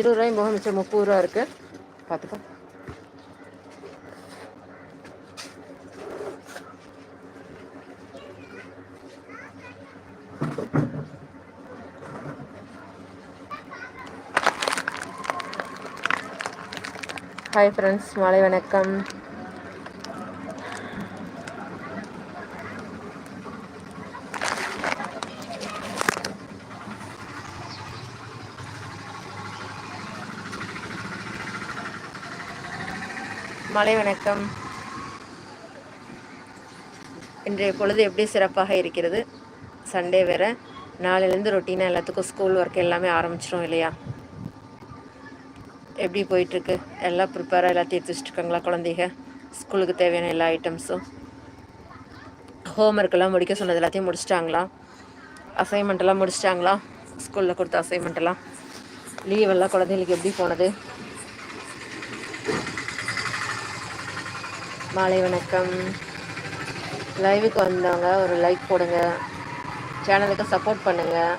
இருபது ரூபாய் முகம் மிச்சம் முப்பது ரூபா இருக்கு. பார்த்துக்கோ ஹாய் ஃப்ரெண்ட்ஸ் மாலை வணக்கம். மாலை வணக்கம். இன்றைய பொழுது எப்படி சிறப்பாக இருக்கிறது? சண்டே வேறு. நாளையிலேருந்து ரொட்டீனாக எல்லாத்துக்கும் ஸ்கூல் ஒர்க் எல்லாமே ஆரம்பிச்சிடும் இல்லையா? எப்படி போயிட்டுருக்கு? எல்லாம் ப்ரிப்பேராக எல்லாத்தையும் எடுத்து வச்சுருக்காங்களா குழந்தைங்க ஸ்கூலுக்கு தேவையான எல்லா ஐட்டம்ஸும் ஹோம் ஒர்க்கெல்லாம் முடிக்க சொன்னது எல்லாத்தையும் முடிச்சிட்டாங்களா? அசைன்மெண்ட்டெல்லாம் முடிச்சிட்டாங்களா? ஸ்கூலில் கொடுத்த அசைன்மெண்ட்டெல்லாம் லீவெல்லாம் குழந்தைங்களுக்கு எப்படி போனது? மாலை வணக்கம். லைவுக்கு வந்தவங்க ஒரு லைக் போடுங்க. சேனலுக்கு சப்போர்ட் பண்ணுங்கள்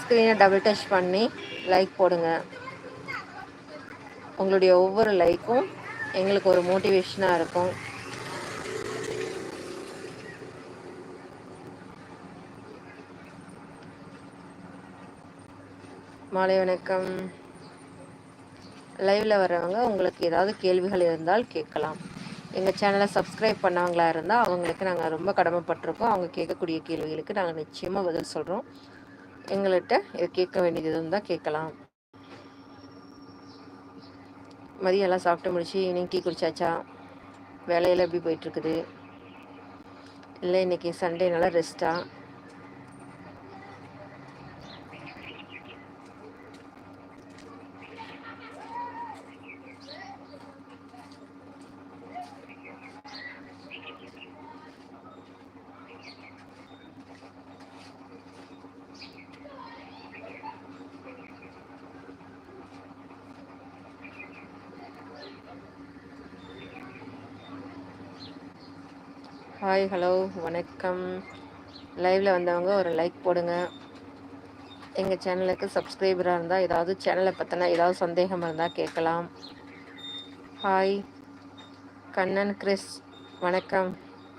ஸ்க்ரீனை டபுள் டச் பண்ணி லைக் போடுங்க. உங்களுடைய ஒவ்வொரு லைக்கும் எங்களுக்கு ஒரு மோட்டிவேஷனாக இருக்கும். மாலை வணக்கம். லைவில் வர்றவங்க உங்களுக்கு ஏதாவது கேள்விகள் இருந்தால் கேட்கலாம். எங்கள் சேனலை சப்ஸ்கிரைப் பண்ணவங்களா இருந்தால் அவங்களுக்கு நாங்கள் ரொம்ப கடமைப்பட்டிருக்கோம். அவங்க கேட்கக்கூடிய கேள்விகளுக்கு நாங்கள் நிச்சயமாக பதில் சொல்கிறோம் எங்கள்கிட்ட இதை கேட்க வேண்டியது இருந்தால் கேட்கலாம். மதியம் எல்லாம் சாப்பிட்டு முடிச்சு ஈவினிங் டீ குடிச்சாச்சா? வேலையெல்லாம் எப்படி போயிட்டுருக்குது இல்லை இன்றைக்கி சண்டேனால ரெஸ்ட்டாக ஹாய் ஹலோ வணக்கம். லைவில் வந்தவங்க ஒரு லைக் போடுங்க. எங்கள் சேனலுக்கு சப்ஸ்கிரைபராக இருந்தால் ஏதாவது சேனலை பற்றினா ஏதாவது சந்தேகம் இருந்தால் கேட்கலாம். ஹாய் கண்ணன் கிறிஸ் வணக்கம்.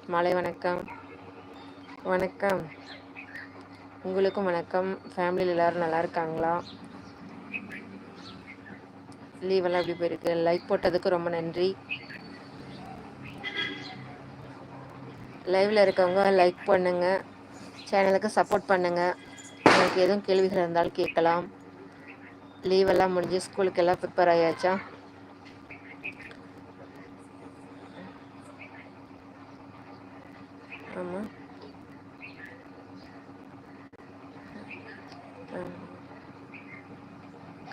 மாலை வணக்கம். வணக்கம். உங்களுக்கும் வணக்கம். ஃபேமிலியில் எல்லோரும் நல்லா இருக்காங்களா? லீவெல்லாம் எப்படி போயிருக்கு? லைக் போட்டதுக்கு ரொம்ப நன்றி. லைவில் இருக்கவங்க லைக் பண்ணுங்கள் சேனலுக்கு சப்போர்ட் பண்ணுங்கள் உங்களுக்கு எதுவும் கேள்விகள் இருந்தாலும் கேட்கலாம். லீவெல்லாம் முடிஞ்சு ஸ்கூலுக்கு எல்லாம் ப்ரிப்பேர் ஆயாச்சா? ஆமாம்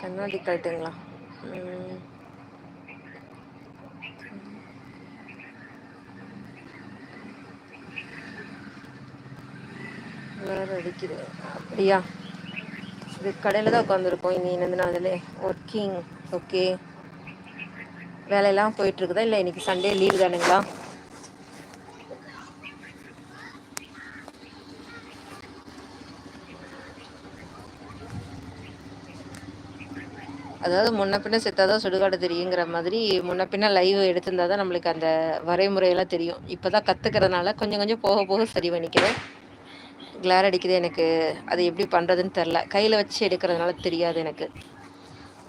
கண்ணாடி கழட்டுங்களா? வேறு அடிக்குது. அப்படியா? இது கடையில் தான் உட்காந்துருக்கோம் இனி என்னது அதில் ஒர்க்கிங் ஓகே வேலையெல்லாம் போயிட்டுருக்குதா? இல்லை இன்றைக்கி சண்டே லீவ் தானுங்களா? அதாவது முன்ன பின்ன செத்தாதான் சுடுகாடு தெரியுங்கிற மாதிரி முன்ன பின்ன லைவ் எடுத்திருந்தா தான் நம்மளுக்கு அந்த வரைமுறையெல்லாம் தெரியும். இப்போ தான் கற்றுக்கிறதுனால கொஞ்சம் கொஞ்சம் போக போக சரி பண்ணிக்கிறேன் கிளார் அடிக்குது எனக்கு. அது எப்படி பண்ணுறதுன்னு தெரில கையில் வச்சு எடுக்கிறதுனால தெரியாது எனக்கு.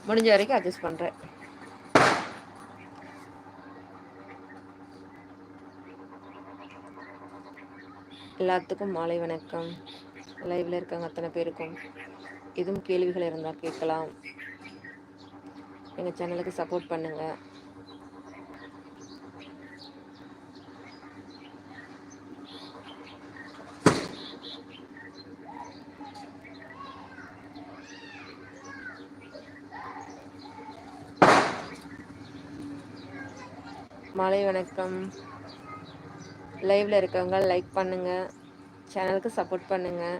முடிஞ்ச வரைக்கும் அட்ஜஸ்ட் பண்ணுறேன் எல்லாத்துக்கும் மாலை வணக்கம். லைவில் இருக்காங்க அத்தனை பேருக்கும். எதுவும் கேள்விகள் இருந்தால் கேட்கலாம். எங்கள் சேனலுக்கு சப்போர்ட் பண்ணுங்கள் மாலை வணக்கம். லைவில் இருக்கவங்க லைக் பண்ணுங்கள் சேனலுக்கு சப்போர்ட் பண்ணுங்கள்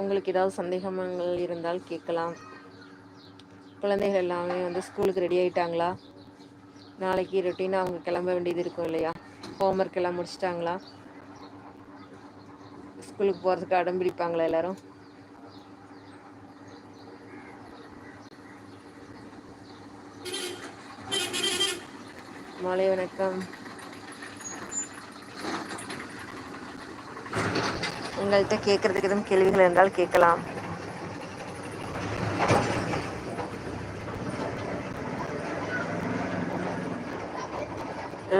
உங்களுக்கு ஏதாவது சந்தேகங்கள் இருந்தால் கேட்கலாம். குழந்தைகள் எல்லாமே வந்து ஸ்கூலுக்கு ரெடி ஆகிட்டாங்களா நாளைக்கு ரொட்டீனாக அவங்க கிளம்ப வேண்டியது இருக்கும் இல்லையா? ஹோம் ஒர்க் எல்லாம் முடிச்சிட்டாங்களா? ஸ்கூலுக்கு போகிறதுக்கு அடம் பிடிப்பாங்களா எல்லாரும்? மாலை வணக்கம். உங்கள்கிட்ட கேட்கறதுக்கு எதுவும் கேள்விகள் இருந்தால் கேட்கலாம்.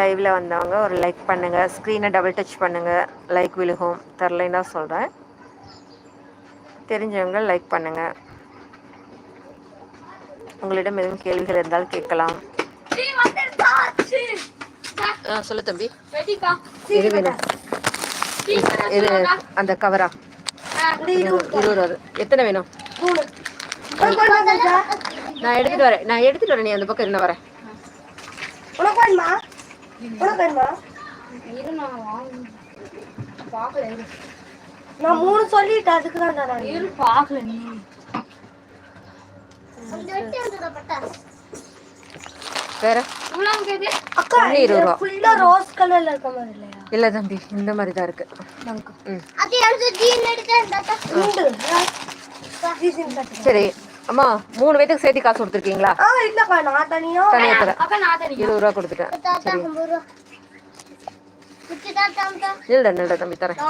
லைவ்ல வந்தவங்க ஒரு லைக் பண்ணுங்க. ஸ்க்ரீனை டபுள் டச் பண்ணுங்க. லைக் விழுகும். தரலைன்னு தான் சொல்கிறேன் தெரிஞ்சவங்க லைக் பண்ணுங்க. உங்களிடம் எதுவும் கேள்விகள் இருந்தால் கேட்கலாம். ஆ சொல்லு தம்பி. எது வேணும்? இது அந்த கவரா? இருபது ரூபா எத்தனை வேணும்? நான் எடுத்துட்டு வரேன். நான் எடுத்துட்டு வரேன். நீ அந்த பக்கம் என்ன வரேன் நான் மூணு சொல்லிட்டேன். அதுக்கு தான் தரேன். வேற? அக்கா இருபது ரூபா ஃபுல்லா ரோஸ் கலர்ல இருக்க மாதிரி இல்லையா? இல்ல தம்பி இந்த மாதிரி தான் இருக்கு. சரி. அம்மா மூணு பேத்துக்கு சேர்த்து காசு கொடுத்துருக்கீங்களா? ஆ இல்லக்கா நான் தனியா தனியா தரேன். இருபது ரூபா கொடுத்துட்டேன். இல்ல இல்ல தம்பி தரேன்.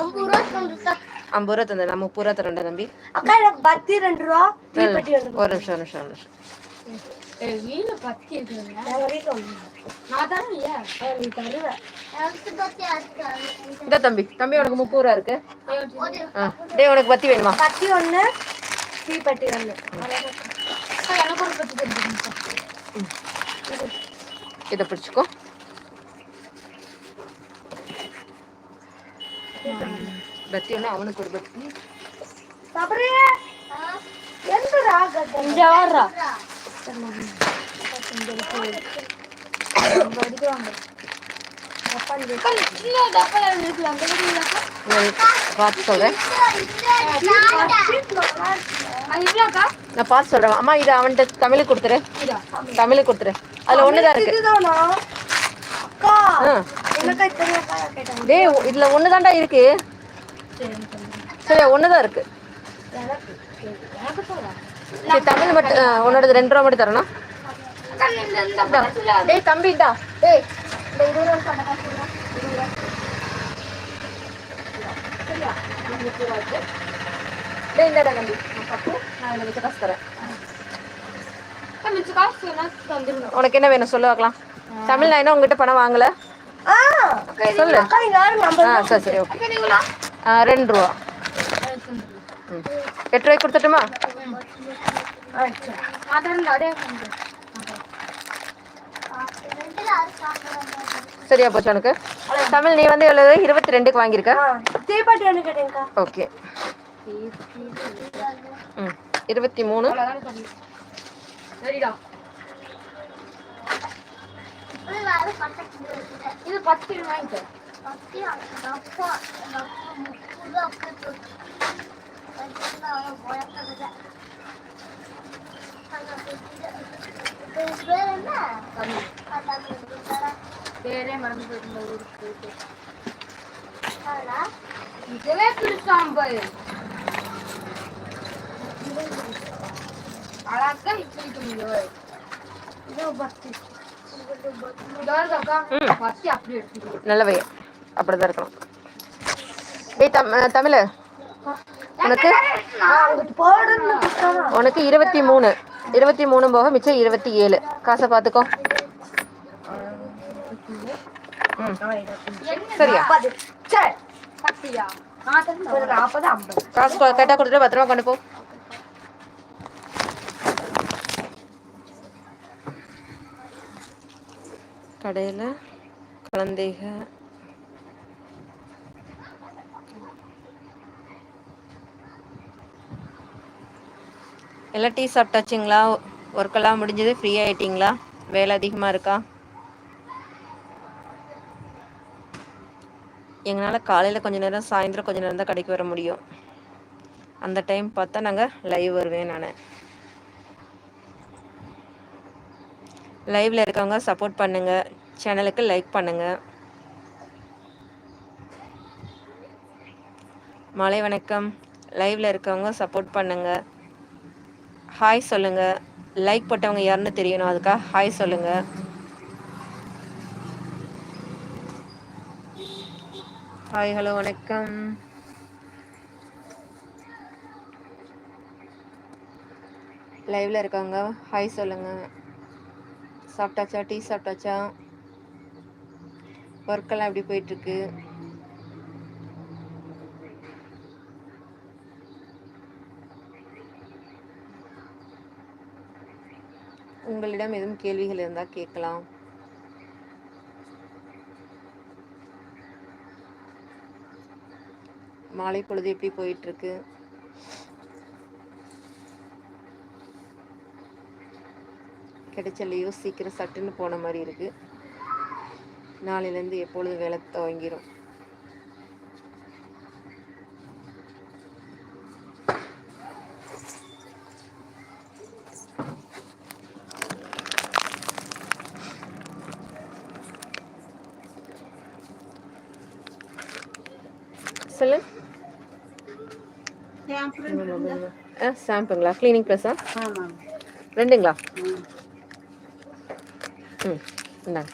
ஐம்பது ரூபா தந்தேன் நான் முப்பது ரூபா தரேன்டா தம்பி. அக்கா எனக்கு பத்தி ரெண்டு ரூபா தீப்பெட்டி ரெண்டு ரூபா ஒரு நிமிஷம் ஒரு நிமிஷம் ஒரு நிமிஷம். ஒண்ணு. தருவ இந்த தம்பி தம்பி உனக்கு ரூபா இருக்கு. ஆ டேய் உனக்கு பத்தி வேணுமா? பத்தி ஒண்ணு தீப்பெட்டி ஒண்ணு. இதை பிடிச்சுக்கோ. பத்தி ஒன்று அவனுக்கு ஒரு பத்தி. சபரி எங்கடா இங்க வர்றா பார்த்து சொல்கிறேன் நான் பார்த்து சொல்கிறேன் அம்மா இதை அவன்கிட்ட தமிழுக்கு கொடுத்துரு. தமிழுக்கு கொடுத்துரு. அதுல ஒண்ணுதான் இருக்கு. இதுதானா அக்கா ஆ. எனக்கா டேய் இதுல ஒண்ணுதான்டா இருக்கு. சரி ஒண்ணுதான் இருக்கு. சரி தமிழ் மட்டும் உன்னோடது ரெண்டு ரூபா மட்டும் தரணும். டேய் தம்பிடா டேய். டேய் இந்தாடா தம்பி. நான் மிச்ச காசு தரேன். உனக்கு என்ன வேணும்? சொல்லு பார்க்கலாம். தமிழ் நான் என்ன உங்ககிட்ட பணம் வாங்கல. சொல்லு. ஆ சரி சரி ஓகே. ரெண்டு ரூபா. எட்டு ரூபாய்க்கு கொடுத்துட்டுமா? சரியா போச்சு உனக்கு தமிழ் நீ வந்து எவ்வளவு இருபத்தி ரெண்டுக்கு வாங்கியிருக்க ஓகே ம் இருபத்தி மூணு இது பத்து வாங்கிக்க பேரே மறந்து போயிருந்த ஊருக்கு போயிட்டு. இதவே பிடிச்சான் அழகா அப்படிதான் இருக்கணும். தமிழ்? உனக்கு இருபத்தி மூணு. இருபத்தி மூணு போக மிச்சம் இருபத்தி ஏழு. காசை பார்த்துக்கோ. சரியா? காசு கரெக்டாக கொடுத்துட்டு பத்திரமா கொண்டு போ. கடையில் குழந்தைகள் எல்லாம் டீ சாப்பிட்டாச்சுங்களா? ஒர்க்கெல்லாம் முடிஞ்சது ஃப்ரீ ஆயிட்டீங்களா? வேலை அதிகமாக இருக்கா? எங்களால் காலையில் கொஞ்ச நேரம் சாயந்தரம் கொஞ்ச நேரம் தான் கடைக்கு வர முடியும். அந்த டைம் பார்த்தா நாங்கள் லைவ் வருவேன் நான். லைவில் இருக்கவங்க சப்போர்ட் பண்ணுங்கள் சேனலுக்கு லைக் பண்ணுங்கள் மாலை வணக்கம். லைவில் இருக்கவங்க சப்போர்ட் பண்ணுங்கள் ஹாய் சொல்லுங்கள் லைக் போட்டவங்க யாருன்னு தெரியணும் அதுக்காக ஹாய் சொல்லுங்கள் ஹாய் ஹலோ வணக்கம். லைவ்ல இருக்காங்க. ஹாய் சொல்லுங்க. சாப்பிட்டாச்சா? டீ சாப்பிட்டாச்சா? ஒர்க்கெல்லாம் எப்படி போயிட்டு உங்களிடம் எதுவும் கேள்விகள் இருந்தால் கேட்கலாம். மாலை பொழுது எப்படி போயிட்டு இருக்கு கிடைச்ச லீவ் சீக்கிரம் சட்டுன்னு போன மாதிரி இருக்கு. நாளையிலேருந்து எப்பொழுது வேலை துவங்கிரும் சொல்லு ஆ ஷாம்புங்களா க்ளீனிங் ப்ளஸ்ஸா ரெண்டுங்களா? ம் ம் இந்தாங்க.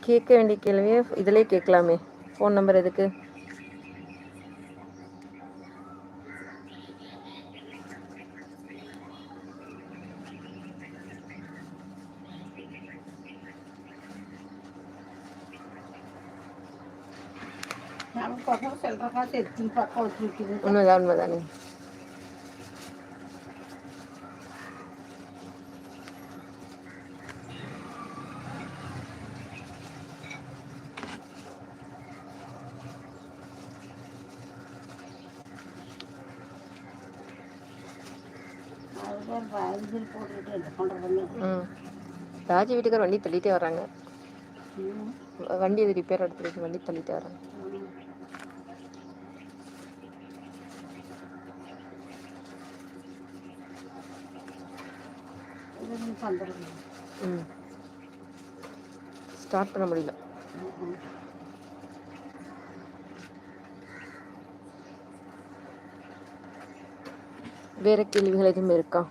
கேட்க வேண்டிய கேள்வியை இதிலே கேட்கலாமே. ஃபோன் நம்பர் எதுக்கு? பசங்க சில்லற காசு எடுத்துன்னு பக்கம் வச்சுருக்குது உண்மைதான் உண்மைதானே ராஜி வீட்டுக்கார் வண்டி தள்ளிட்டே வர்றாங்க. ம். வண்டி இது ரிப்பேர் எடுத்துருக்கு வண்டி தள்ளிட்டே வர்றாங்க. ம். ஸ்டார்ட் பண்ண முடியல. வேறு வேற கேள்விகள் எதுவும் இருக்கா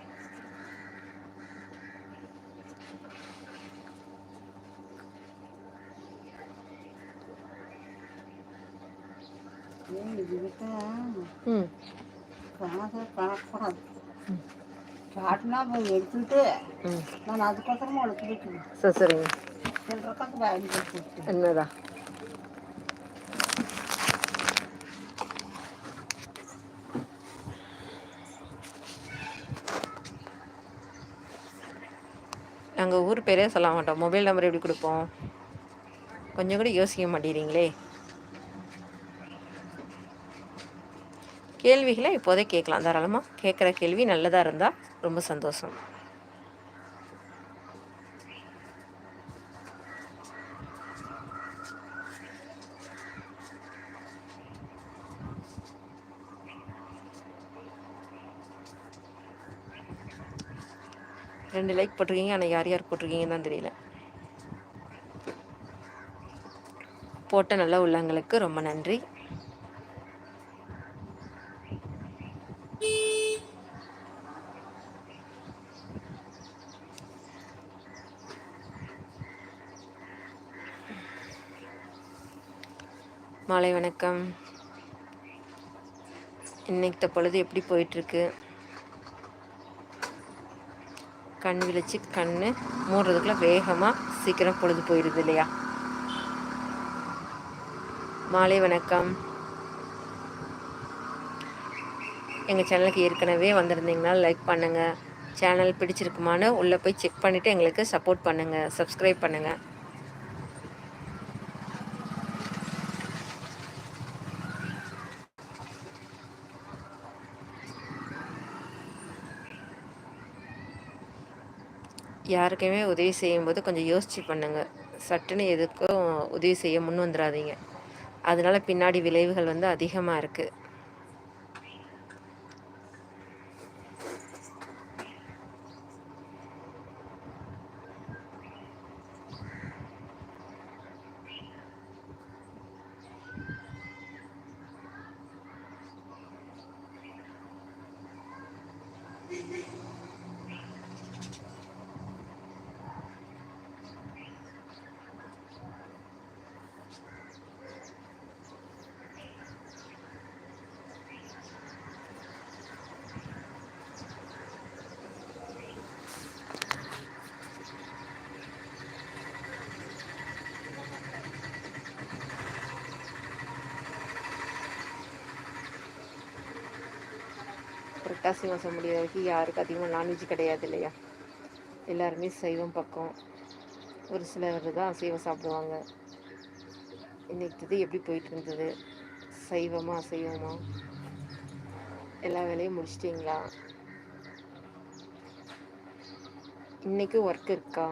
ஏய் இதுக்கிட்ட ம் காசை காட்டக்கூடாது எடுத்துட்டு நான் கொடுக்கணும் சரி சரிங்க. பயந்து கொடுத்து என்னதான் நாங்கள் ஊர் பேரே சொல்ல மாட்டோம். மொபைல் நம்பர் எப்படி கொடுப்போம்? கொஞ்சம் கூட யோசிக்க மாட்டேங்கிறீங்களே. கேள்விகளை இப்போதே கேட்கலாம். தாராளமாக கேட்குற கேள்வி நல்லதாக இருந்தால் ரொம்ப சந்தோஷம். ரெண்டு லைக் போட்டிருக்கீங்க ஆனால் யார் யார் போட்டிருக்கீங்கன்னு தான் தெரியல. போட்ட நல்ல உள்ளங்களுக்கு ரொம்ப நன்றி. மாலை வணக்கம். இன்னைக்கு பொழுது எப்படி போயிட்டுருக்கு? கண் விழிச்சு கண் மூடுறதுக்குள்ள வேகமாக சீக்கிரம் பொழுது போயிடுது இல்லையா? மாலை வணக்கம். எங்கள் சேனலுக்கு ஏற்கனவே வந்திருந்தீங்கன்னா லைக் பண்ணுங்கள் சேனல் பிடிச்சிருக்குமான்னு உள்ளே போய் செக் பண்ணிவிட்டு எங்களுக்கு சப்போர்ட் பண்ணுங்கள் சப்ஸ்கிரைப் பண்ணுங்கள் யாருக்குமே உதவி செய்யும்போது கொஞ்சம் யோசிச்சு பண்ணுங்க. சட்டுன்னு எதுக்கும் உதவி செய்ய முன் வந்துடாதீங்க அதனால பின்னாடி விளைவுகள் வந்து அதிகமாக இருக்குது புரட்டாசி மாதம் முடியாத வரைக்கும் யாருக்கும் அதிகமாக நான்வெஜ் கிடையாது இல்லையா? எல்லாருமே சைவம் பக்கம். ஒரு சிலர் தான் அசைவம் சாப்பிடுவாங்க. இன்றைக்கி இது எப்படி போயிட்டு இருந்தது? சைவமா அசைவமா? எல்லா வேலையும் முடிச்சிட்டிங்களா? இன்னைக்கு ஒர்க் இருக்கா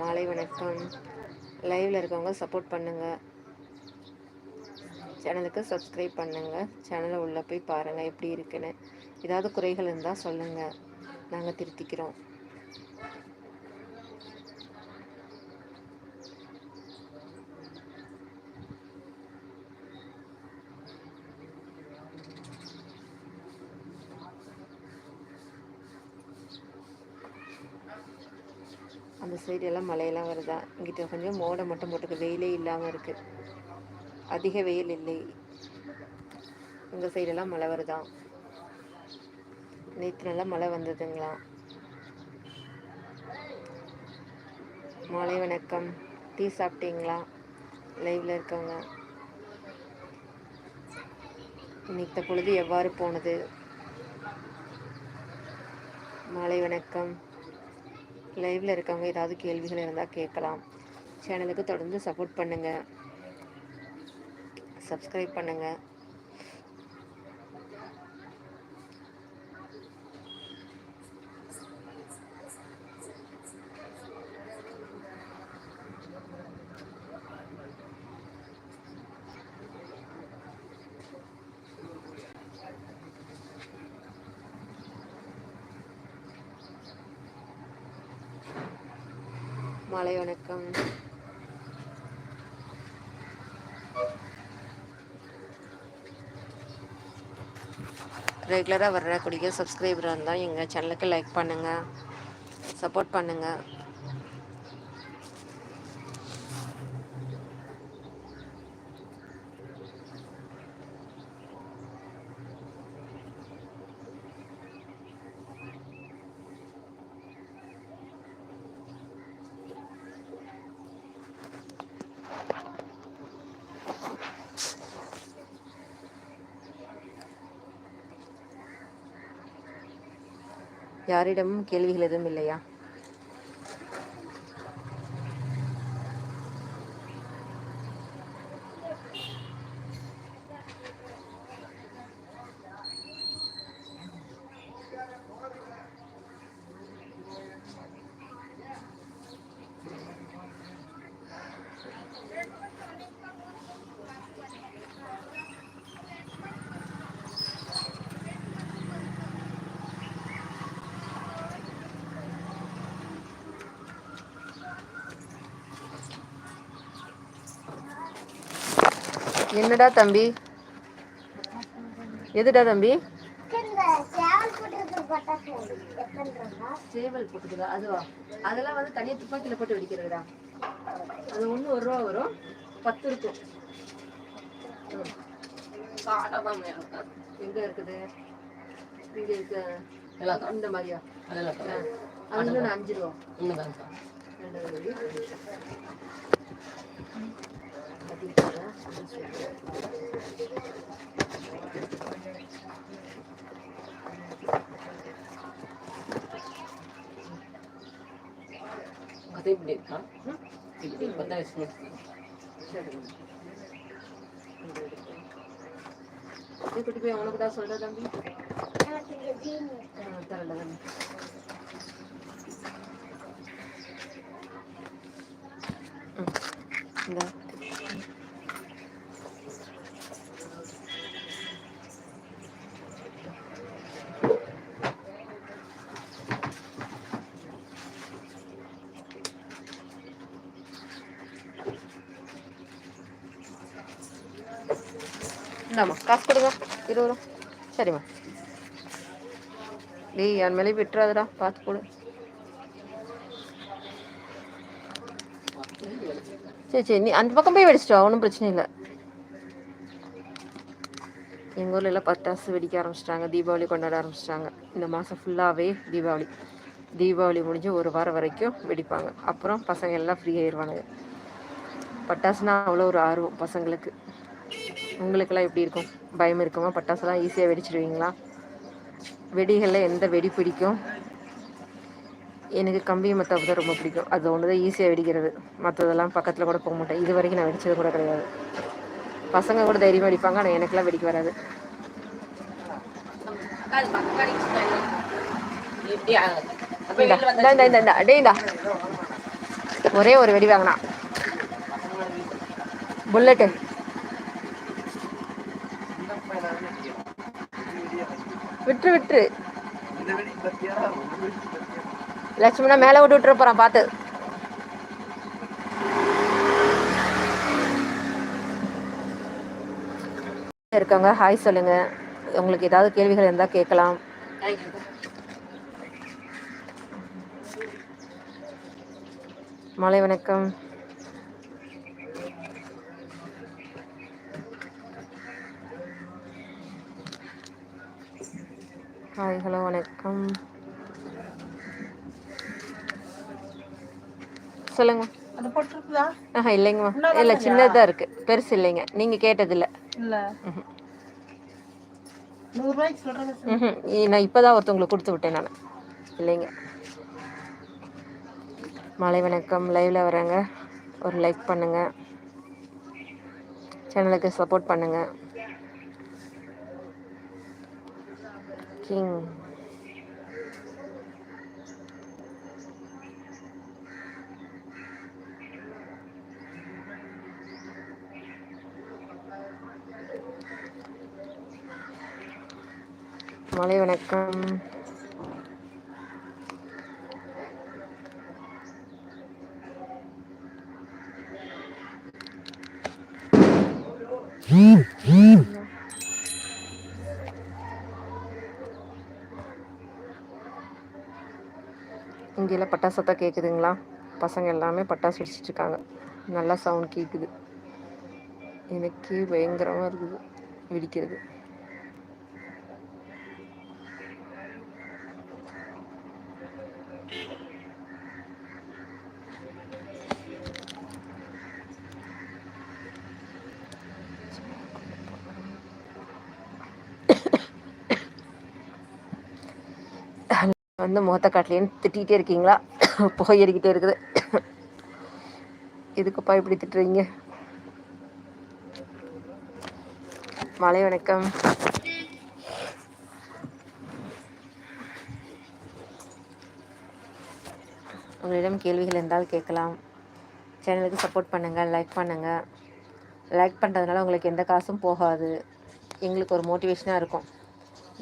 மாலை வணக்கம் லைவில் இருக்கவங்க சப்போர்ட் பண்ணுங்கள் சேனலுக்கு சப்ஸ்கிரைப் பண்ணுங்கள் சேனலை உள்ளே போய் பாருங்கள் எப்படி இருக்குன்னு. ஏதாவது குறைகள் இருந்தால் சொல்லுங்கள் நாங்கள் திருத்திக்கிறோம் அந்த சைடு எல்லாம் மழையெல்லாம் வருதா? இங்கிட்ட கொஞ்சம் மோட மட்டும் போட்டுருக்கு வெயிலே இல்லாமல் இருக்குது அதிக வெயில் இல்லை. உங்கள் சைடெல்லாம் மழை வருதா? நேற்று நல்லா மழை வந்ததுங்களா? மாலை வணக்கம். டீ சாப்பிட்டீங்களா? லைவில் இருக்கவங்க. இன்னைக்கு பொழுது எவ்வாறு போனது? மாலை வணக்கம். லைவில் இருக்கவங்க ஏதாவது கேள்விகள் இருந்தால் கேட்கலாம். சேனலுக்கு தொடர்ந்து சப்போர்ட் பண்ணுங்கள் சப்ஸ்கிரைப் பண்ணுங்கள் மாலை வணக்கம் ரெகுலராக வர்ற கூடிய சப்ஸ்கிரைபராக இருந்தால் எங்கள் சேனலுக்கு லைக் பண்ணுங்கள் சப்போர்ட் பண்ணுங்கள் யாரிடமும் கேள்விகள் எதுவும் இல்லையா? என்னடா தம்பி? எதுடா தம்பி? சேவல் போட்டுக்குதா? அதுவா? அதெல்லாம் வந்து தனியாக துப்பாக்கியில் போட்டு வெடிக்கிறதுடா. அது ஒன்று ஒரு ரூபா வரும். பத்து இருக்கும். எங்க இருக்குது? இங்க இருக்கு இந்த மாதிரியா? ஆ. அது அஞ்சு ரூபா. கதை இப்படி இருக்கா இப்படி இப்பதான் வச்சு சரி. குட்டி போய் உனக்கு தான் சொல்ற தம்பி தரல தம்பி ம், இந்தா. இந்தாம்மா காசு கொடுங்க. இருபது ரூபா. சரிம்மா. டேய் என் மேலே விட்டுறாதடா. பார்த்து கொடு. சரி சரி நீ அந்த பக்கம் போய் வெடிச்சிட்டு ஒன்றும் பிரச்சனை இல்லை. எங்கள் ஊரில் எல்லாம் பட்டாசு வெடிக்க ஆரம்பிச்சிட்டாங்க. தீபாவளி கொண்டாட ஆரம்பிச்சிட்டாங்க. இந்த மாதம் ஃபுல்லாகவே தீபாவளி. தீபாவளி முடிஞ்சு ஒரு வாரம் வரைக்கும் வெடிப்பாங்க. அப்புறம் பசங்க எல்லாம் ஃப்ரீ ஆயிடுவானுங்க பட்டாசுனா அவ்வளோ ஒரு ஆர்வம் பசங்களுக்கு. உங்களுக்கெல்லாம் எப்படி இருக்கும்? பயம் இருக்குமா? பட்டாசுலாம் ஈஸியாக வெடிச்சிடுவீங்களா? வெடிகளில் எந்த வெடி பிடிக்கும்? எனக்கு கம்பி மத்தாப்பு தான் ரொம்ப பிடிக்கும். அது ஒன்று தான் ஈஸியாக வெடிக்கிறது. மற்றதெல்லாம் பக்கத்தில் கூட போக மாட்டேன். இது வரைக்கும் நான் வெடிச்சது கூட கிடையாது. பசங்க கூட தைரியமாக வெடிப்பாங்க. ஆனால் எனக்கெல்லாம் வெடிக்க வராது. ஒரே ஒரு வெடி வாங்கினா. புல்லட்டு விட்டுரு விட்டுரு லட்சுமணா மேலே விட்டு விட்டுற போறான் பார்த்து இருக்காங்க ஹாய் சொல்லுங்க. உங்களுக்கு ஏதாவது கேள்விகள் இருந்தால் கேட்கலாம். மாலை வணக்கம். ஹாய் ஹலோ வணக்கம். சொல்லுங்க. அது போட்டிருக்குதா? ஆஹா இல்லைங்கம்மா. இல்லை சின்னதாக இருக்கு. பெருசு இல்லைங்க. நீங்க கேட்டதில்ல. இல்ல. நூறு ரூபாய்க்கு சொல்றது ம்ஹும். இ- நான் இப்போதான் ஒருத்தவங்களுக்கு கொடுத்து விட்டேன் நான். இல்லைங்க. மாலை வணக்கம். லைவ்ல வரேங்க ஒரு லைக் பண்ணுங்க. சேனலுக்கு சப்போர்ட் பண்ணுங்க. கிங் மாலை வணக்கம். இங்கெல்லாம் பட்டாசத்தை கேட்குதுங்களா பசங்க எல்லாமே பட்டாசு வெடிச்சிட்டு நல்லா சவுண்ட் கேட்குது எனக்கே பயங்கரமாக இருக்குது. வெடிக்கிறது. வந்து முகத்தை காட்டலேன்னு திட்டிகிட்டே இருக்கீங்களா? புகை ஏறிக்கிட்டே இருக்குது. எதுக்குப்பா இப்படி திட்டுறீங்க? மாலை வணக்கம். உங்களிடம் கேள்விகள் இருந்தால் கேட்கலாம். சேனலுக்கு சப்போர்ட் பண்ணுங்கள் லைக் பண்ணுங்கள் லைக் பண்ணுறதுனால உங்களுக்கு எந்த காசும் போகாது. எங்களுக்கு ஒரு மோட்டிவேஷனாக இருக்கும்.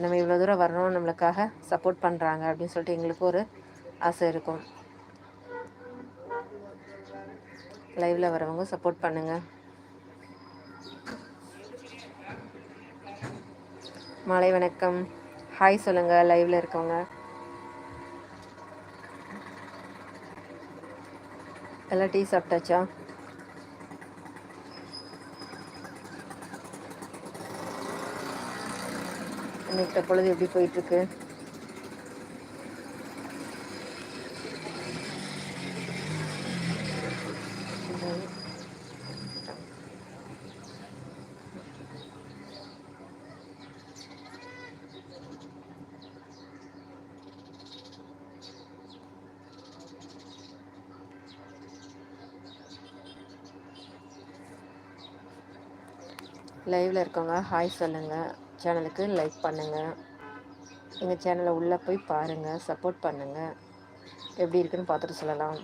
நம்ம இவ்வளோ தூரம் வரணும் நம்மளுக்காக சப்போர்ட் பண்ணுறாங்க அப்படின்னு சொல்லிட்டு எங்களுக்கு ஒரு ஆசை இருக்கும். லைவில் வரவங்க சப்போர்ட் பண்ணுங்கள் மாலை வணக்கம். ஹாய் சொல்லுங்கள் லைவில் இருக்கவங்க. எல்லாம் டீ சாப்பிட்டாச்சா? இன்னைக்கு பொழுது எப்படி போயிட்டுருக்கு? லைவில் இருக்கவங்க ஹாய் சொல்லுங்கள் சேனலுக்கு லைக் பண்ணுங்கள் எங்கள் சேனலை உள்ளே போய் பாருங்கள் சப்போர்ட் பண்ணுங்கள் எப்படி இருக்குன்னு பார்த்துட்டு சொல்லலாம்.